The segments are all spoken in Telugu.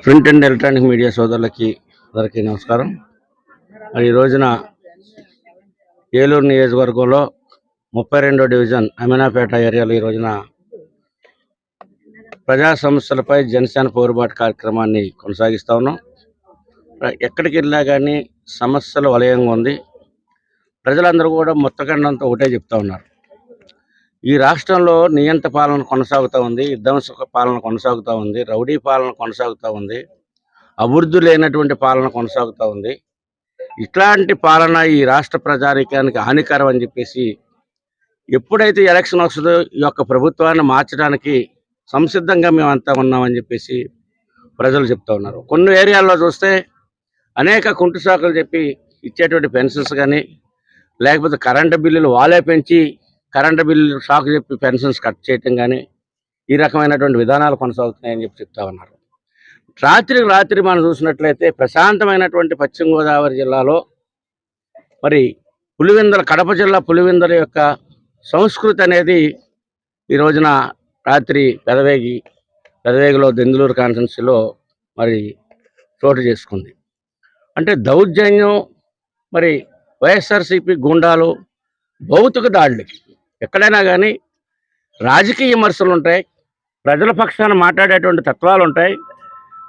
Print and electronic media సోదరులకి అందరికీ నమస్కారం. మరి ఈ రోజున ఏలూరు నియోజకవర్గంలో ముప్పై రెండో డివిజన్ అమీనాపేట ఏరియాలో ఈ రోజున ప్రజా సమస్యలపై జనసేన పోరుబాటు కార్యక్రమాన్ని కొనసాగిస్తూ ఉన్నాం. ఎక్కడికి వెళ్ళినా కానీ సమస్యల వలయంగా ఉంది. ప్రజలందరూ కూడా మొత్తకండంతో ఒకటే చెప్తా ఉన్నారు. ఈ రాష్ట్రంలో నియంత పాలన కొనసాగుతూ ఉంది విధ్వంస పాలన కొనసాగుతూ ఉంది రౌడీ పాలన కొనసాగుతూ ఉంది అభివృద్ధి లేనటువంటి పాలన కొనసాగుతూ ఉంది. ఇట్లాంటి పాలన ఈ రాష్ట్ర ప్రజానీకానికి హానికరం అని చెప్పేసి ఎప్పుడైతే ఎలక్షన్ వస్తుందో ఈ యొక్క ప్రభుత్వాన్ని మార్చడానికి సంసిద్ధంగా మేమంతా ఉన్నామని చెప్పేసి ప్రజలు చెప్తా ఉన్నారు. కొన్ని ఏరియాల్లో చూస్తే అనేక కుంటు చెప్పి ఇచ్చేటువంటి పెన్షన్స్ కానీ లేకపోతే కరెంటు బిల్లులు వాళ్ళే పెంచి కరెంటు బిల్లు షాక్ చెప్పి పెన్షన్స్ కట్ చేయటం కానీ ఈ రకమైనటువంటి విధానాలు కొనసాగుతున్నాయని చెప్పి చెప్తా ఉన్నారు. రాత్రి రాత్రి మనం చూసినట్లయితే ప్రశాంతమైనటువంటి పశ్చిమ గోదావరి జిల్లాలో మరి పులివెందల కడప జిల్లా పులివెందల యొక్క సంస్కృతి అనేది ఈ రోజున రాత్రి పెదవేగి పెదవేగిలో దెందులూరు కాన్స్టెన్సీలో మరి చోటు చేసుకుంది. అంటే దౌర్జన్యం మరి వైఎస్ఆర్సీపీ గుండాలు భౌతిక దాడులకి ఎక్కడైనా కానీ రాజకీయ విమర్శలు ఉంటాయి ప్రజల పక్షాన మాట్లాడేటువంటి తత్వాలు ఉంటాయి.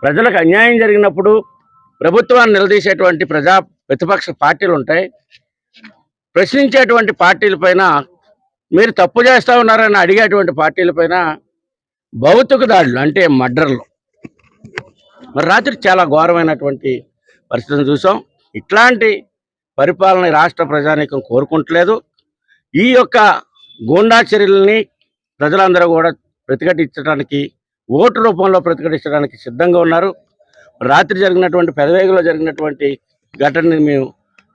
ప్రజలకు అన్యాయం జరిగినప్పుడు ప్రభుత్వాన్ని నిలదీసేటువంటి ప్రజా ప్రతిపక్ష పార్టీలు ఉంటాయి. ప్రశ్నించేటువంటి పార్టీల పైన మీరు తప్పు చేస్తా ఉన్నారని అడిగేటువంటి పార్టీల పైన భౌతిక దాడులు అంటే మర్డర్లు. మరి రాత్రి చాలా ఘోరమైనటువంటి పరిస్థితిని చూసాం. ఇట్లాంటి పరిపాలన రాష్ట్ర ప్రజానీకం కోరుకుంటలేదు. ఈ యొక్క గూండా చర్యలని ప్రజలందరూ కూడా ప్రతిఘటించడానికి ఓటు రూపంలో ప్రతిఘటించడానికి సిద్ధంగా ఉన్నారు. రాత్రి జరిగినటువంటి పెదవేగలో జరిగినటువంటి ఘటనని మేము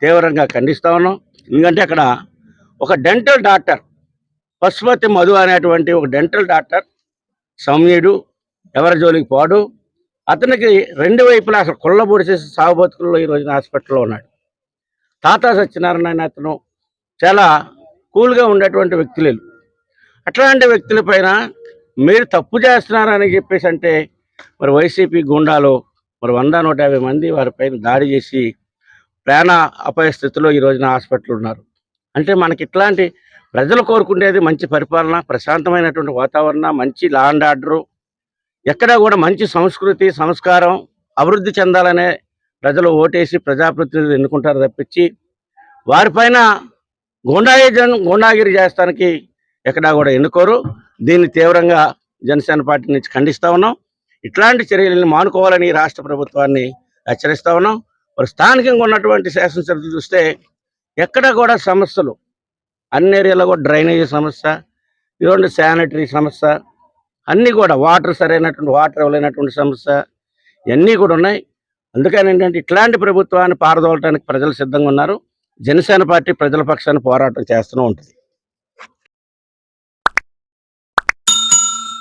తీవ్రంగా ఖండిస్తా ఉన్నాం. ఎందుకంటే అక్కడ ఒక డెంటల్ డాక్టర్ పశుపతి మధు అనేటువంటి ఒక డెంటల్ డాక్టర్ సౌమ్యుడు ఎవరి జోలికి పోడు. అతనికి రెండు వైపులా అసలు కుళ్ళబొడి చేసి సాగు బతుకుల్లో ఈ రోజున హాస్పిటల్లో ఉన్నాడు. తాతా సత్యనారాయణ అతను చాలా కూల్గా ఉండేటువంటి వ్యక్తులు అట్లాంటి వ్యక్తుల పైన మీరు తప్పు చేస్తున్నారని చెప్పేసి అంటే మరి వైసీపీ గుండాలో మరి వంద నూట యాభై మంది వారిపైన దాడి చేసి ప్రాణ అపాయ స్థితిలో ఈ రోజున హాస్పిటల్ ఉన్నారు. అంటే మనకి ఇట్లాంటి ప్రజలు కోరుకునేది మంచి పరిపాలన ప్రశాంతమైనటువంటి వాతావరణం మంచి లా అండ్ ఆర్డరు ఎక్కడా కూడా మంచి సంస్కృతి సంస్కారం అభివృద్ధి చెందాలనే ప్రజలు ఓటేసి ప్రజాప్రతినిధులు ఎన్నుకుంటారు తప్పించి వారిపైన గుండాయిజం గుండాగిరి చేస్తానికి ఎక్కడా కూడా ఎన్నుకోరు దీన్ని తీవ్రంగా జనసేన పార్టీ నుంచి ఖండిస్తా ఉన్నాం. ఇట్లాంటి చర్యలను మానుకోవాలని రాష్ట్ర ప్రభుత్వాన్ని హెచ్చరిస్తా ఉన్నాం. మరి స్థానికంగా ఉన్నటువంటి శాసనసభ్యులు చూస్తే ఎక్కడ కూడా సమస్యలు అన్ని ఏరియాలో కూడా డ్రైనేజీ సమస్య ఇటువంటి శానిటరీ సమస్య అన్నీ కూడా వాటర్ సరైనటువంటి వాటర్ ఇవ్వలేనటువంటి సమస్య ఇవన్నీ కూడా ఉన్నాయి. అందుకని ఏంటంటే ఇట్లాంటి ప్రభుత్వాన్ని పారదోలటానికి ప్రజలు సిద్ధంగా ఉన్నారు. జనసేన పార్టీ ప్రజల పక్షాన్ని పోరాటం చేస్తూనే ఉంటుంది.